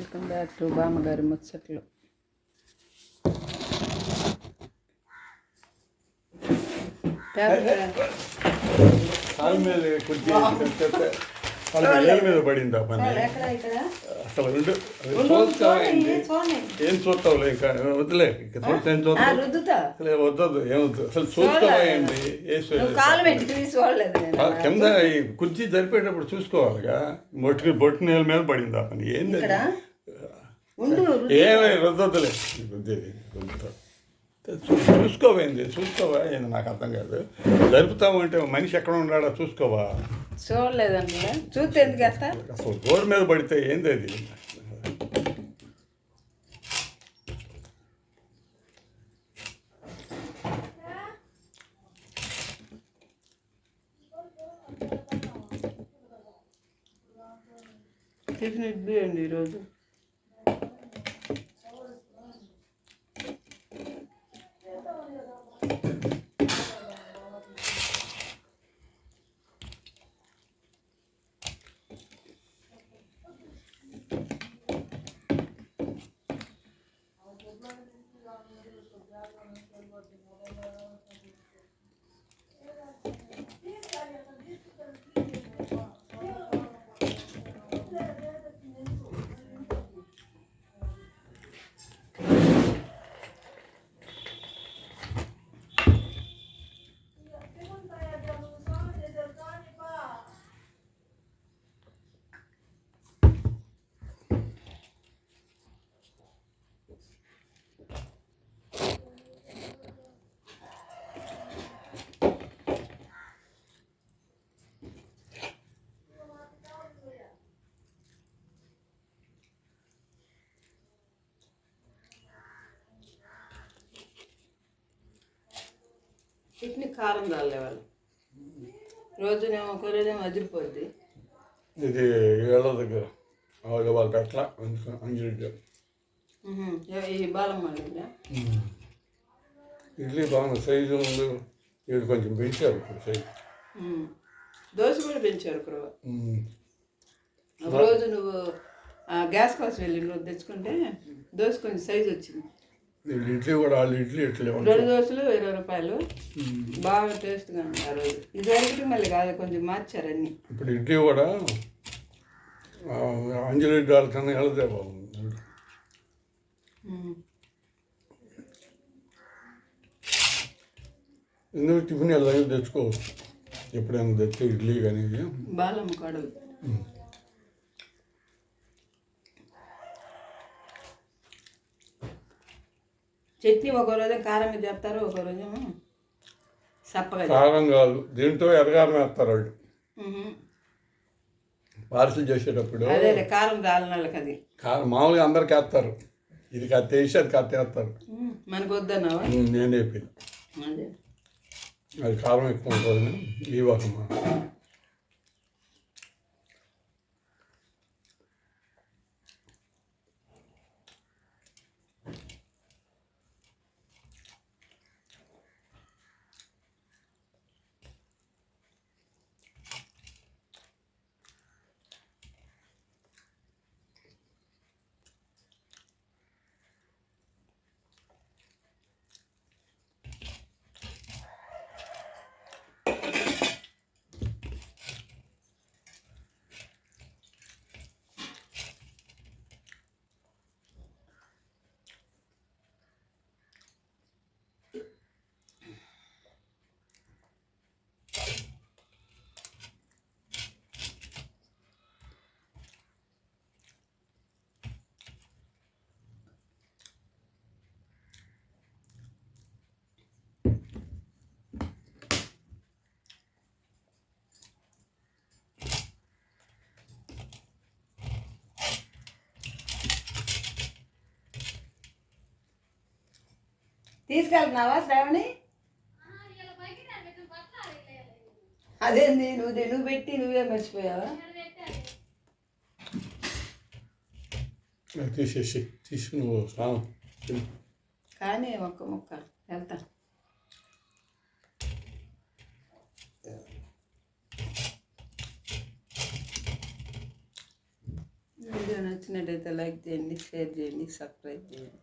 Welcome back to బామ్మగారి ముచ్చట్లు. పడింది అసలు రెండు? ఏం చూస్తావులే ఇంకా? వద్దులే ఇంకా చూస్తే ఏం చూస్తావు? రుద్దుతా. అసలు వద్దొద్దు ఏమొద్దు అసలు చూస్తావా ఏంటి వేసి నువ్వు కాలు పెట్టి తీసి చూడలేదు నేను. ఆ కింద ఈ కుర్చీ జరిపేటప్పుడు చూసుకోవాలిగా. బొట్టు బొట్టు నేల మీద పడింది పని. ఏంది ఏమై రుద్దొద్దులే. రుద్దేది చూసుకోవేంది చూసుకోవా ఏంది? నాకు అర్థం కాదు. జరుపుతామంటే మనిషి ఎక్కడ ఉన్నాడో? చూసుకోవా? చూడలేదండి. చూస్తే ఎందుకు అసలు రోడ్డు మీద పడితే ఏంది అది? టిఫిన్ ఇడ్లీ అండి ఈరోజు. చట్నీ కారం చాలే వాళ్ళు రోజునేమో ఒక రోజేమో అదిరిపోద్ది. ఇది ఏళ్ళ దగ్గర. అలాగే వాళ్ళు పెట్టలా అంజలి. ఈ బాలమ్మ? ఇడ్లీ బాగుంది. సైజు ఉంది ఇది కొంచెం పెంచారు ఇప్పుడు సైజు. దోశ కూడా పెంచారు ఒక రోజు నువ్వు గ్యాస్ కోసం వెళ్ళి నువ్వు తెచ్చుకుంటే దోశ కొంచెం సైజు వచ్చింది. వీళ్ళు ఇడ్లీ కూడా వాళ్ళు ఇడ్లీ ఇడ్లీ రెండు దోశలు ఇరవై రూపాయలు. బాగా టేస్ట్గా ఉంది ఆ రోజు. మళ్ళీ కాదు కొంచెం మార్చారు అన్ని. ఇప్పుడు ఇడ్లీ కూడా అంజలి ఇడ్లీ వాళ్ళ కన్నా వెళ్తే బాగుంది. ఎందుకు టిఫిన్ వెళ్ళాలి తెచ్చుకోవచ్చు. ఎప్పుడైనా తెచ్చే ఇడ్లీ కానీ. బాలమ్మ కడలు చట్నీ ఒక రోజు కారం మీద చేస్తారు ఒక రోజేమో సప్పగా. కారం కాదు దీంతో ఎరగారం వేస్తారు వాళ్ళు. పార్సిల్ చేసేటప్పుడు అదేలే కారం రాలని వాళ్ళకి అది. కారం మామూలుగా అందరికి వేస్తారు. ఇది వేసి అది ఉమ్. మనకు వద్దన్నావా? నేను చెప్పి అదే. అది కారం ఎక్కువ ఉంటుంది ఈ ఒకమ్మా తీసుకెళ్తున్నావా శ్రావణి? అదేంది నువ్వు నువ్వు పెట్టి నువ్వే మర్చిపోయావా? తీసేసి తీసుకుని నువ్వు స్నానం. కానీ ఒక్క ముక్క వెళ్తా. ఇది నచ్చినట్టయితే లైక్ చేయండి షేర్ చేయండి సబ్స్క్రైబ్ చేయండి.